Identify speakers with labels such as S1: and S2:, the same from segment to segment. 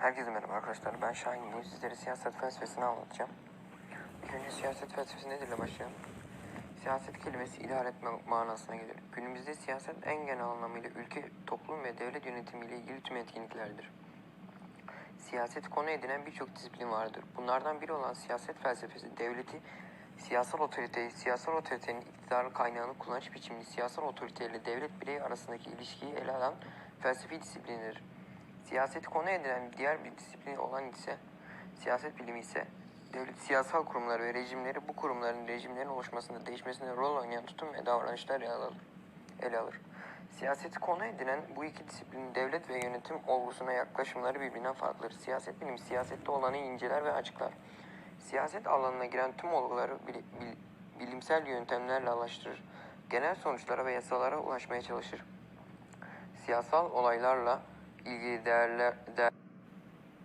S1: Herkese merhaba arkadaşlar. Ben Şahin. Bugün sizlere siyaset felsefesini anlatacağım. İlk önce siyaset felsefesi nedirle başlayalım. Siyaset kelimesi idare etme manasına gelir. Günümüzde siyaset en genel anlamıyla ülke, toplum ve devlet yönetimiyle ilgili tüm etkinliklerdir. Siyaset konu edinen birçok disiplin vardır. Bunlardan biri olan siyaset felsefesi devleti siyasal otoriteyi, siyasal otoritenin iktidarın kaynağını kullanış biçimini siyasal otoriteyle devlet bireyi arasındaki ilişkiyi ele alan felsefi disiplindir. Siyaseti konu edilen diğer bir disiplin olan ise siyaset bilimi ise devlet siyasal kurumları ve rejimleri bu kurumların rejimlerin oluşmasında değişmesinde rol oynayan tutum ve davranışlar ele alır. Ele alır. Siyaseti konu edinen bu iki disiplinin devlet ve yönetim olgusuna yaklaşımları birbirinden farklıdır. Siyaset bilimi siyasette olanı inceler ve açıklar. Siyaset alanına giren tüm olguları bili- bil- bilimsel yöntemlerle araştırır. Genel sonuçlara ve yasalara ulaşmaya çalışır siyasal olaylarla ilgili değerler, değer,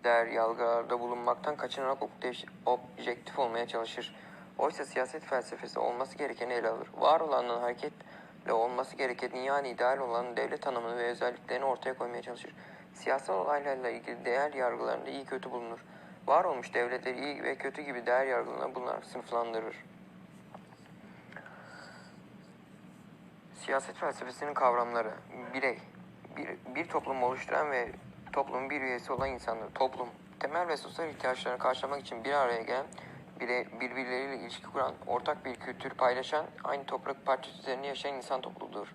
S1: değer yargılarda bulunmaktan kaçınarak obje- objektif olmaya çalışır. Oysa siyaset felsefesi olması gerekeni ele alır. Var olanın hareketle olması gerekeni yani ideal olan devlet tanımını ve özelliklerini ortaya koymaya çalışır. Siyasal olaylarla ilgili değer yargılarında iyi kötü bulunur. Var olmuş devletleri iyi ve kötü gibi değer yargılarına bunlar sınıflandırır. Siyaset felsefesinin kavramları. Birey. Bir, bir toplum oluşturan ve toplumun bir üyesi olan insandır. Toplum. Temel ve sosyal ihtiyaçlarını karşılamak için bir araya gelen, bire, birbirleriyle ilişki kuran, ortak bir kültür paylaşan, aynı toprak parçası üzerinde yaşayan insan topluluğudur.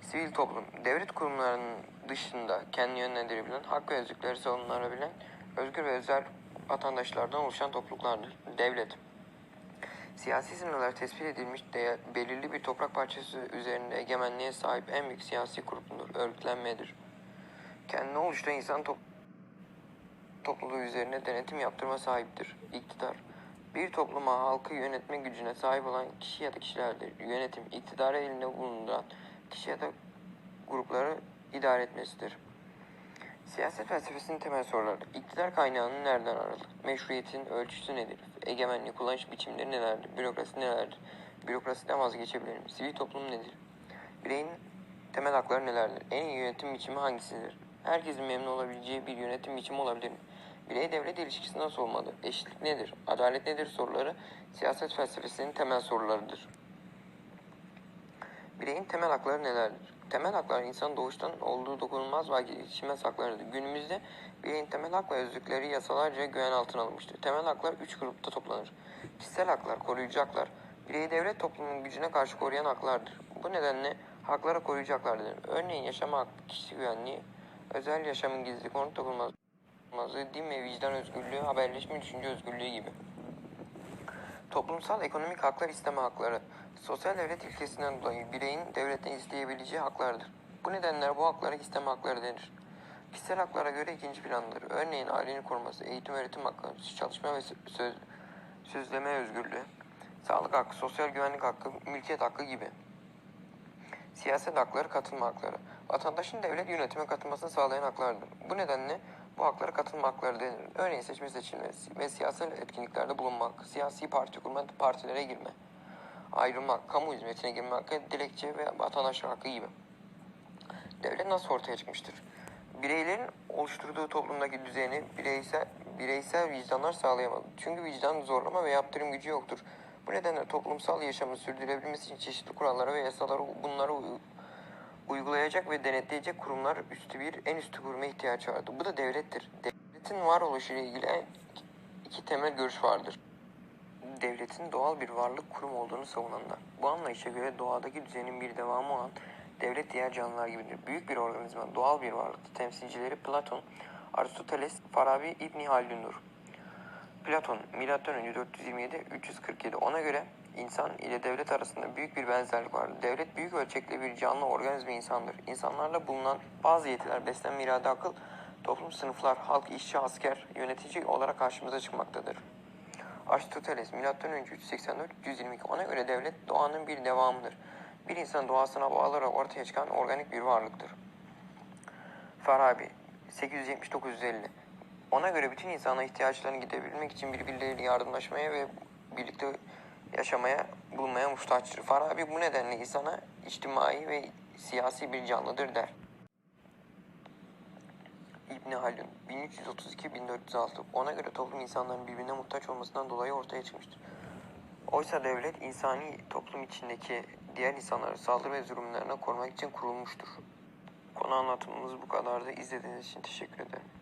S1: Sivil toplum, devlet kurumlarının dışında kendini yönlendirebilen, hak ve özgürlükleri savunabilen, özgür ve özel vatandaşlardan oluşan topluluklardır. Devlet, Siyasi sınırlar tespit edilmiş değer, belirli bir toprak parçası üzerinde egemenliğe sahip en büyük siyasi kurumdur, örgütlenmedir. Kendini oluşturan insan top, topluluğu üzerine denetim yaptırma sahiptir. İktidar, bir topluma halkı yönetme gücüne sahip olan kişi ya da kişilerdir. Yönetim, iktidarı elinde bulunduran kişi ya da grupları idare etmesidir. Siyaset felsefesinin temel soruları. İktidar kaynağını nereden ararız? Meşruiyetin ölçüsü nedir? Egemenliği kullanış biçimleri nelerdir? Bürokrasi nelerdir? Bürokrasiden vazgeçebilir mi? Sivil toplum nedir? Bireyin temel hakları nelerdir? En iyi yönetim biçimi hangisidir? Herkesin memnun olabileceği bir yönetim biçimi olabilir mi? Birey devlet ilişkisi nasıl olmalı? Eşitlik nedir? Adalet nedir soruları siyaset felsefesinin temel sorularıdır. Bireyin temel hakları nelerdir? Temel haklar insan doğuştan olduğu dokunulmaz ve geçilmez haklarıdır. Günümüzde bireyin temel hak ve özgürlükleri yasalarca güven altına alınmıştır. Temel haklar üç grupta toplanır. Kişisel haklar, koruyucu haklar, bireyi devlet toplumunun gücüne karşı koruyan haklardır. Bu nedenle haklara koruyucu denir. Örneğin yaşama hakkı, kişi güvenliği, özel yaşamın gizli konut dokunulmazlığı, din ve vicdan özgürlüğü, haberleşme düşünce özgürlüğü gibi. Toplumsal ekonomik haklar isteme hakları, sosyal devlet ilkesinden dolayı bireyin devletten isteyebileceği haklardır. Bu nedenler bu haklara isteme hakları denir. Kişisel haklara göre ikinci plandır. Örneğin ailenin koruması, eğitim öğretim hakkı, çalışma ve söz, sözleme özgürlüğü, sağlık hakkı, sosyal güvenlik hakkı, mülkiyet hakkı gibi. Siyaset hakları, katılma hakları. Vatandaşın devlet yönetime katılmasını sağlayan haklardır. Bu nedenle bu haklara katılma hakları denir. Örneğin seçme seçilme ve siyasal etkinliklerde bulunmak, siyasi parti kurma, partilere girme, ayrılmak, kamu hizmetine girme hakkı, dilekçe ve vatandaşlık hakkı gibi. Devlet nasıl ortaya çıkmıştır? Bireylerin oluşturduğu toplumdaki düzeni bireysel, bireysel vicdanlar sağlayamadı. Çünkü vicdan zorlama ve yaptırım gücü yoktur. Bu nedenle toplumsal yaşamın sürdürülebilmesi için çeşitli kurallara ve yasalara bunlara uy- uygulayacak ve denetleyecek kurumlar üstü bir en üstü kuruma ihtiyaç vardı. Bu da devlettir. Devletin varoluşu ile ilgili iki temel görüş vardır. Devletin doğal bir varlık kurum olduğunu savunanlar. Bu anlayışa göre doğadaki düzenin bir devamı olan devlet diğer canlılar gibidir. Büyük bir organizma, doğal bir varlıktır. Temsilcileri Platon, Aristoteles, Farabi, İbni Haldun'dur. Platon, M.Ö. 427-347 ona göre insan ile devlet arasında büyük bir benzerlik vardır. Devlet büyük ölçekli bir canlı organizma insandır. İnsanlarla bulunan bazı yetiler, beslenme, irade, akıl, toplum sınıflar, halk, işçi, asker, yönetici olarak karşımıza çıkmaktadır. Aristoteles, M.Ö. 384-122 ona göre devlet doğanın bir devamıdır. Bir insan doğasına bağlı olarak ortaya çıkan organik bir varlıktır. Farabi 870-950 Ona göre bütün insana ihtiyaçlarını gidebilmek için birbirleriyle yardımlaşmaya ve birlikte yaşamaya, bulmaya muhtaçtır. Farabi bu nedenle insana içtimai ve siyasi bir canlıdır der. İbni Haldun 1332-1406 Ona göre toplum insanların birbirine muhtaç olmasından dolayı ortaya çıkmıştır. Oysa devlet insani toplum içindeki diğer insanları saldırı ve zulümlerine korumak için kurulmuştur. Konu anlatımımız bu kadardı. İzlediğiniz için teşekkür ederim.